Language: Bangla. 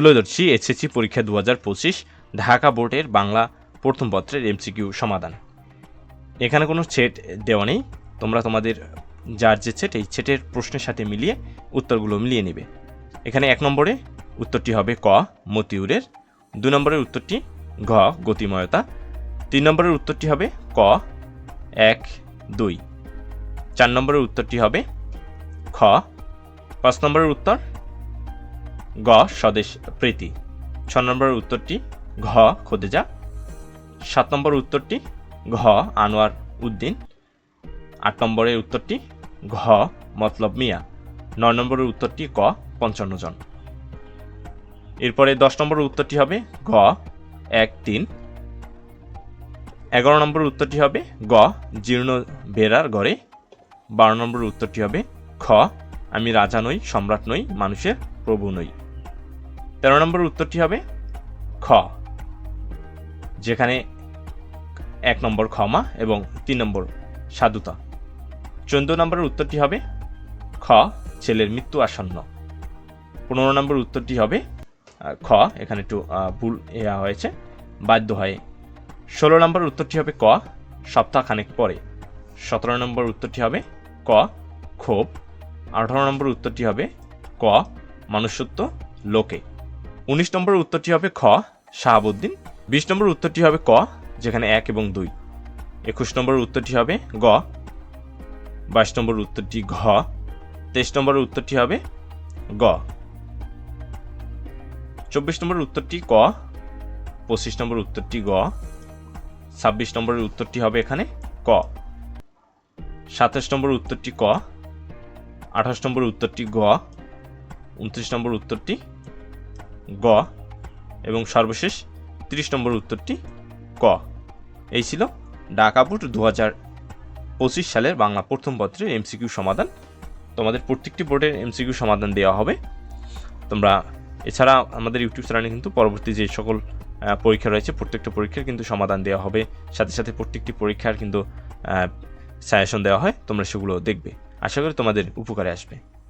তুলে ধরছি এসএসসি পরীক্ষা দু হাজার পঁচিশ ঢাকা বোর্ডের বাংলা প্রথম পত্রের এমসিকিউ সমাধান। এখানে কোনো সেট দেওয়া নেই। তোমরা তোমাদের যার যে সেট, এই সেটের প্রশ্নের সাথে মিলিয়ে উত্তরগুলো মিলিয়ে নেবে। এখানে এক নম্বরে উত্তরটি হবে ক, মতিউরের। দুই নম্বরের উত্তরটি ঘ, গতিময়তা। তিন নম্বরের উত্তরটি হবে ক, এক, দুই। চার নম্বরের উত্তরটি হবে খ। পাঁচ নম্বরের উত্তর গ, স্বদেশ প্রীতি। ছ নম্বরের উত্তরটি, ঘ, খোদেজা। সাত নম্বর উত্তরটি, ঘ, আনোয়ার উদ্দিন। আট নম্বরের উত্তরটি, ঘ, মতলব মিয়া। নয় নম্বরের উত্তরটি, ক, পঞ্চান্ন জন। এরপরে দশ নম্বরের উত্তরটি হবে, ঘ, এক, তিন। এগারো নম্বরের উত্তরটি হবে, গ, জীর্ণ বেড়ার গড়ে বারো নম্বরের উত্তরটি হবে, খ, আমি রাজা নই, সম্রাট নই, মানুষের প্রভু নই। তেরো নম্বরের উত্তরটি হবে খ, যেখানে এক নম্বর ক্ষমা এবং তিন নম্বর সাধুতা। চোদ্দ নম্বরের উত্তরটি হবে খ, ছেলের মৃত্যু আসন্ন। পনেরো নম্বর উত্তরটি হবে খ, এখানে একটু ভুল ইয়া হয়েছে, বাধ্য হয়। ষোলো নম্বর উত্তরটি হবে ক, সপ্তাহখানেক পরে। সতেরো নম্বর উত্তরটি হবে ক, ক্ষোভ। আঠারো নম্বর উত্তরটি হবে ক মনুষ্যত্ব লোকে উনিশ নম্বর উত্তরটি হবে খ শাহাবুদ্দিন বিশ নম্বর উত্তরটি হবে ক যেখানে এক এবং দুই একুশ নম্বর উত্তরটি হবে গ বাইশ নম্বর উত্তরটি ঘ তেইশ নম্বরের উত্তরটি হবে গ চব্বিশ নম্বরের উত্তরটি ক পঁচিশ নম্বর উত্তরটি গ ছাব্বিশ নম্বরের উত্তরটি হবে এখানে ক সাতাশ নম্বর উত্তরটি ক আঠাশ নম্বর উত্তরটি গ উনত্রিশ নম্বর উত্তরটি গ এবং সর্বশেষ তিরিশ নম্বর উত্তরটি ক। এই ছিল বোর্ড দু হাজার পঁচিশ সালের বাংলা প্রথম পত্রের এমসিকিউ সমাধান। তোমাদের প্রত্যেকটি বোর্ডের এমসিকিউ সমাধান দেওয়া হবে। তোমরা এছাড়া আমাদের ইউটিউব চ্যানেলে কিন্তু পরবর্তী যে সকল পরীক্ষা রয়েছে, প্রত্যেকটা পরীক্ষার কিন্তু সমাধান দেওয়া হবে। সাথে সাথে প্রত্যেকটি পরীক্ষার কিন্তু সাজেশন দেওয়া হয়, তোমরা সেগুলো দেখবে। আশা করি তোমাদের উপকারে আসবে।